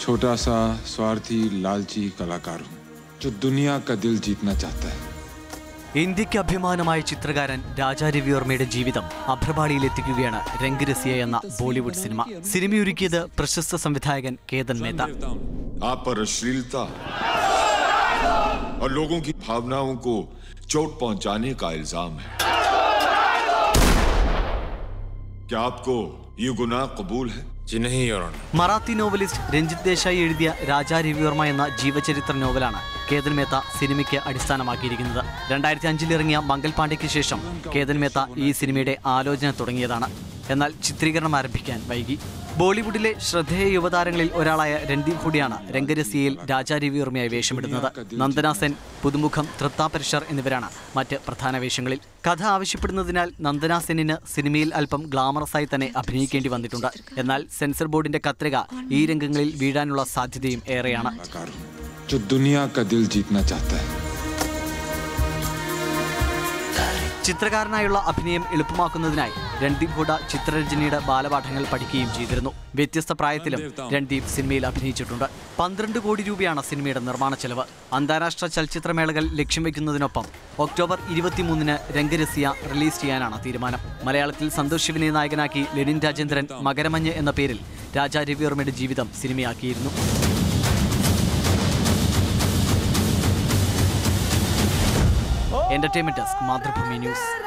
छोटा सा स्वार्थी लालची कलाकार हूं जो दुनिया का दिल जीतना चाहता है ഇന്ത്യക്ക് അഭിമാനമായ ചിത്രകാരൻ രാജാ രവിവർമ്മയുടെ ജീവിതം അഭ്രപാളിയിലെത്തിക്കുകയാണ് രംഗരസിയ എന്ന ബോളിവുഡ് സിനിമ സിനിമയൊരുക്കിയത് പ്രശസ്ത സംവിധായകൻ കേതൻ മേത്ത आप पर अश्लीलता और लोगों की भावनाओं को चोट पहुंचाने का इल्जाम है क्या आपको ये गुनाह कबूल है जी नहीं your honour Marathi novelist Ranjith Desai എഴുതിയ രാജാ രവിവർമ്മ എന്ന ജീവചരിത്ര നോവലാണ് കേതൻ മേത്ത സിനിമയ്ക്ക് അടിസ്ഥാനമാക്കിയിരിക്കുന്നത്. രണ്ടായിരത്തി അഞ്ചിൽ ഇറങ്ങിയ മംഗൽ പാണ്ഡ്യയ്ക്ക് ശേഷം കേതൻ മേത്ത ഈ സിനിമയുടെ ആലോചന തുടങ്ങിയതാണ്. എന്നാൽ ചിത്രീകരണം ആരംഭിക്കാൻ വൈകി. ബോളിവുഡിലെ ശ്രദ്ധേയ യുവതാരങ്ങളിൽ ഒരാളായ രൺദീപ് ഹുഡിയാണ് രംഗരസിയയിൽ രാജാ രവിവർമ്മയായി വേഷമിടുന്നത്. നന്ദനാസെൻ പുതുമുഖം തൃത്താപരിഷർ എന്നിവരാണ് മറ്റ് പ്രധാന വേഷങ്ങളിൽ. കഥ ആവശ്യപ്പെടുന്നതിനാൽ നന്ദനാസെന്നിന് സിനിമയിൽ അല്പം ഗ്ലാമറസായി തന്നെ അഭിനയിക്കേണ്ടി വന്നിട്ടുണ്ട്. എന്നാൽ സെൻസർ ബോർഡിന്റെ കത്രിക ഈ രംഗങ്ങളിൽ വീഴാനുള്ള സാധ്യതയും ഏറെയാണ്. ചിത്രകാരനായുള്ള അഭിനയം എളുപ്പമാക്കുന്നതിനായി രൺദീപ് ഹുഡ ചിത്രരചനയുടെ ബാലപാഠങ്ങൾ പഠിക്കുകയും ചെയ്തിരുന്നു. വ്യത്യസ്ത പ്രായത്തിലും രൺദീപ് സിനിമയിൽ അഭിനയിച്ചിട്ടുണ്ട്. പന്ത്രണ്ട് കോടി രൂപയാണ് സിനിമയുടെ നിർമ്മാണ ചെലവ്. അന്താരാഷ്ട്ര ചലച്ചിത്രമേളകൾ ലക്ഷ്യം വയ്ക്കുന്നതിനൊപ്പം ഒക്ടോബർ ഇരുപത്തിമൂന്നിന് രംഗരസിയ റിലീസ് ചെയ്യാനാണ് തീരുമാനം. മലയാളത്തിൽ സന്തോഷ് ശിവനെ നായകനാക്കി ലെനിൻ രാജേന്ദ്രൻ മകരമഞ്ഞ് എന്ന പേരിൽ രാജാ രവിവർമ്മയുടെ ജീവിതം സിനിമയാക്കിയിരുന്നു. Entertainment desk Mathrubhumi news